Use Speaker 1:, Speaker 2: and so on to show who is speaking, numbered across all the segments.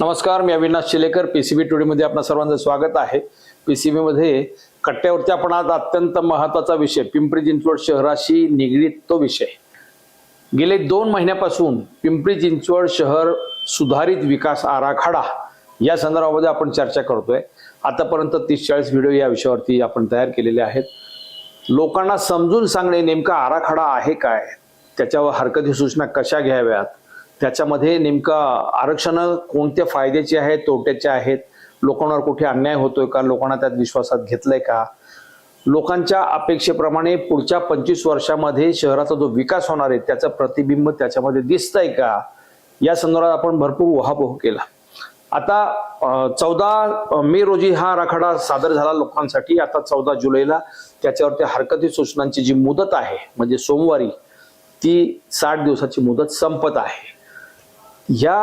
Speaker 1: नमस्कार मी अविनाश शिलेकर. पीसीबी टुडेमध्ये आपणा सर्वांचं स्वागत आहे. पीसीबी मध्ये कट्ट्यावरती आपण आज अत्यंत महत्त्वाचा विषय पिंपरी चिंचवड शहराशी निगडीत तो विषय. गेले दोन महिन्यापासून पिंपरी चिंचवड शहर सुधारित विकास आराखडा या संदर्भामध्ये आपण चर्चा करतोय. आतापर्यंत तीस चाळीस व्हिडिओ या विषयावरती आपण तयार केलेले आहेत. लोकांना समजून सांगणे नेमका आराखडा आहे काय? त्याच्यावर हरकती सूचना कशा घ्याव्यात? त्याच्यामध्ये नेमका आरक्षण कोणत्या फायद्याची आहेत तोट्याचे आहेत लोकांवर कुठे अन्याय होतोय का लोकांना त्यात विश्वासात घेतलंय का? लोकांच्या अपेक्षेप्रमाणे पुढच्या पंचवीस वर्षामध्ये शहराचा जो विकास होणार आहे त्याचं प्रतिबिंब त्याच्यामध्ये दिसतंय का? या संदर्भात आपण भरपूर उहापोह केला. आता चौदा मे रोजी हा आराखडा सादर झाला लोकांसाठी. आता चौदा जुलैला त्याच्यावरती हरकती सूचनांची जी मुदत आहे म्हणजे सोमवारी ती साठ दिवसाची मुदत संपत आहे. या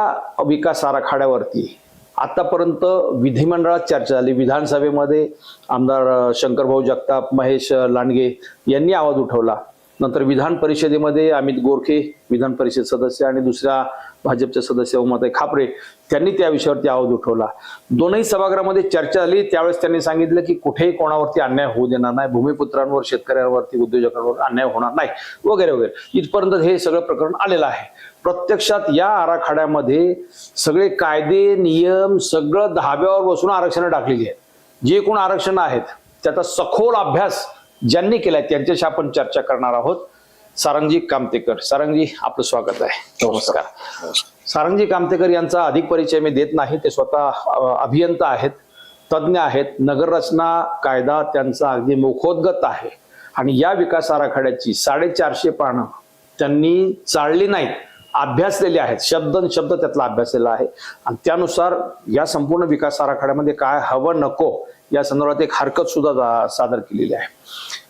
Speaker 1: विकास आराखड्यावरती आतापर्यंत विधिमंडळात चर्चा झाली. विधानसभेमध्ये आमदार शंकरभाऊ जगताप महेश लांडगे यांनी आवाज उठवला. नंतर विधान परिषदेमध्ये अमित गोरखे विधान परिषद सदस्य आणि दुसऱ्या भाजपचे सदस्य उमाताई खापरे त्यांनी त्या विषयावरती आवाज उठवला. दोनही सभागृहामध्ये चर्चा झाली. त्यावेळेस त्यांनी सांगितलं की कुठेही कोणावरती अन्याय होऊ देणार नाही. भूमिपुत्रांवर शेतकऱ्यांवरती उद्योजकांवर अन्याय होणार नाही. वगैरे वगैरे. इथपर्यंत हे सगळं प्रकरण आलेलं आहे. प्रत्यक्षात या आराखड्यामध्ये सगळे कायदे नियम सगळं धाब्यावर बसून आरक्षणं टाकलेली आहेत जे कोण आरक्षण आहेत त्याचा सखोल अभ्यास ज्यांनी केलाय त्यांच्याशी आपण चर्चा करणार आहोत. सारंगजी कामतेकर. सारंगजी आपलं स्वागत आहे. नमस्कार. सारंगजी कामतेकर यांचा अधिक परिचय मी देत नाही. ते स्वतः अभियंता आहेत तज्ज्ञ आहेत. नगररचना कायदा त्यांचा अगदी मुखोद्गत आहे. आणि या विकास आराखड्याची साडेचारशे पानं त्यांनी चाळली नाहीत. अभ्यासलेले आहेत. शब्द शब्द त्यातला अभ्यासलेला आहे. आणि त्यानुसार या संपूर्ण विकास आराखड्यामध्ये काय हवं नको या संदर्भात एक हरकत सुद्धा जा- सादर केलेली आहे.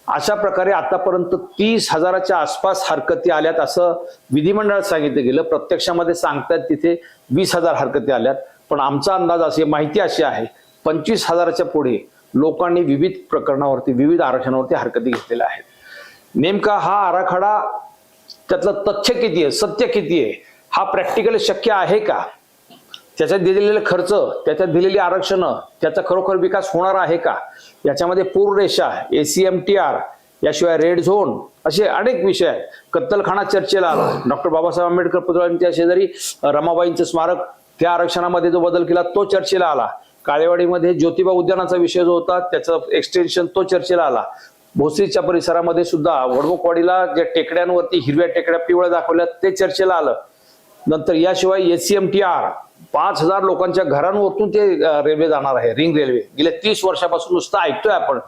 Speaker 1: अशा प्रकारे आतापर्यंत तीस हजाराच्या आसपास हरकती आल्यात असं विधिमंडळात सांगितलं गेलं. प्रत्यक्षामध्ये सांगतात तिथे वीस हजार हरकती आल्यात. पण आमचा अंदाज असे माहिती अशी आहे पंचवीस हजाराच्या पुढे लोकांनी विविध प्रकरणावरती विविध आरक्षणावरती हरकती घेतलेल्या आहेत. नेमका हा आराखडा त्यातलं तथ्य किती आहे सत्य किती आहे हा प्रॅक्टिकली शक्य आहे का? त्याच्यात दिलेले खर्च त्याच्यात दिलेली आरक्षणं त्याचा खरोखर विकास होणार आहे का? याच्यामध्ये पूररेषा एसीएम टी आर याशिवाय रेड झोन असे अनेक विषय आहेत. कत्तलखाना चर्चेला आला. डॉक्टर बाबासाहेब आंबेडकर पुतळ्यांच्या शेजारी रमाबाईंचं स्मारक त्या आरक्षणामध्ये जो बदल केला तो चर्चेला आला. काळेवाडीमध्ये ज्योतिबा उद्यानाचा विषय जो होता त्याचं एक्सटेन्शन तो चर्चेला आला. भोसरीच्या परिसरामध्ये सुद्धा वडमुखवाडीला ज्या टेकड्यांवरती हिरव्या टेकड्या पिवळ्या दाखवल्या ते चर्चेला आलं. नंतर याशिवाय S C M T R पाच हजार लोकांच्या घरांवरतून ते रेल्वे जाणार आहे रिंग रेल्वे. गेल्या तीस वर्षापासून नुसतं ऐकतोय आपण.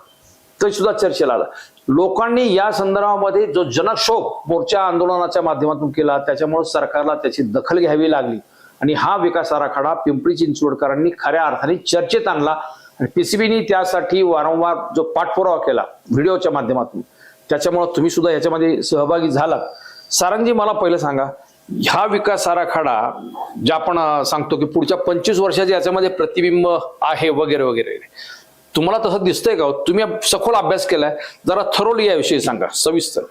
Speaker 1: ते सुद्धा चर्चेला आलं. लोकांनी या संदर्भामध्ये जो जनक्षोभ मोर्चा आंदोलनाच्या माध्यमातून केला त्याच्यामुळे सरकारला त्याची दखल घ्यावी लागली. आणि हा विकास आराखडा पिंपरी चिंचवडकरांनी खऱ्या अर्थाने चर्चेत आणला. आणि पीसीबीनी त्यासाठी वारंवार जो पाठपुरावा केला व्हिडिओच्या माध्यमातून त्याच्यामुळे तुम्ही सुद्धा याच्यामध्ये सहभागी झालात. सारंगजी मला पहिलं सांगा ह्या विकास आराखडा जे आपण सांगतो की पुढच्या पंचवीस वर्षाचे याच्यामध्ये प्रतिबिंब आहे वगैरे वगैरे. तुम्हाला तसं दिसतंय का तुम्ही सखोल अभ्यास केलाय. जरा थरोली याविषयी सांगा सविस्तर.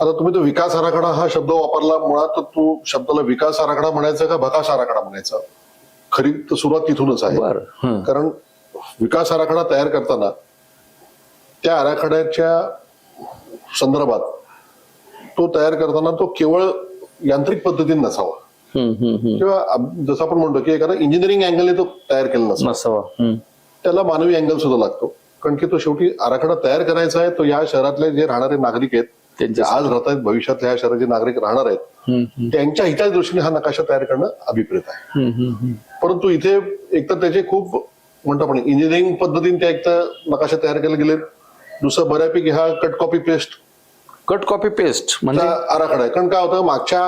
Speaker 2: आता तुम्ही तो विकास आराखडा हा शब्द वापरला मुळात तू शब्दाला विकास आराखडा म्हणायचा का भकास आराखडा म्हणायचा? खरी तर सुरुवात तिथूनच आहे.
Speaker 1: हं.
Speaker 2: कारण विकास आराखडा तयार करताना त्या आराखड्याच्या संदर्भात तो तयार करताना तो केवळ यांत्रिक पद्धतीने नसावा. किंवा जसं आपण म्हणतो की एखादा इंजिनिअरिंग अँगलने तो तयार केला नसावा
Speaker 1: नसावा.
Speaker 2: त्याला मानवी अँगल सुद्धा लागतो कारण की तो शेवटी आराखडा तयार करायचा आहे तो या शहरातले जे राहणारे नागरिक आहेत जे
Speaker 1: त्यांच्या
Speaker 2: आज राहत आहेत भविष्यात ह्या शहरात जे नागरिक राहणार आहेत. त्यांच्या हिताच्या दृष्टीने हा नकाशा तयार करणं अभिप्रेत आहे. परंतु इथे एकतर त्याचे खूप म्हणतो आपण इंजिनिअरिंग पद्धतीने त्या एक तर नकाशा तयार केले गेले दुसरं बऱ्यापैकी हा cut copy paste
Speaker 1: cut copy paste म्हणजे
Speaker 2: आराखडा आहे. कारण काय होतं मागच्या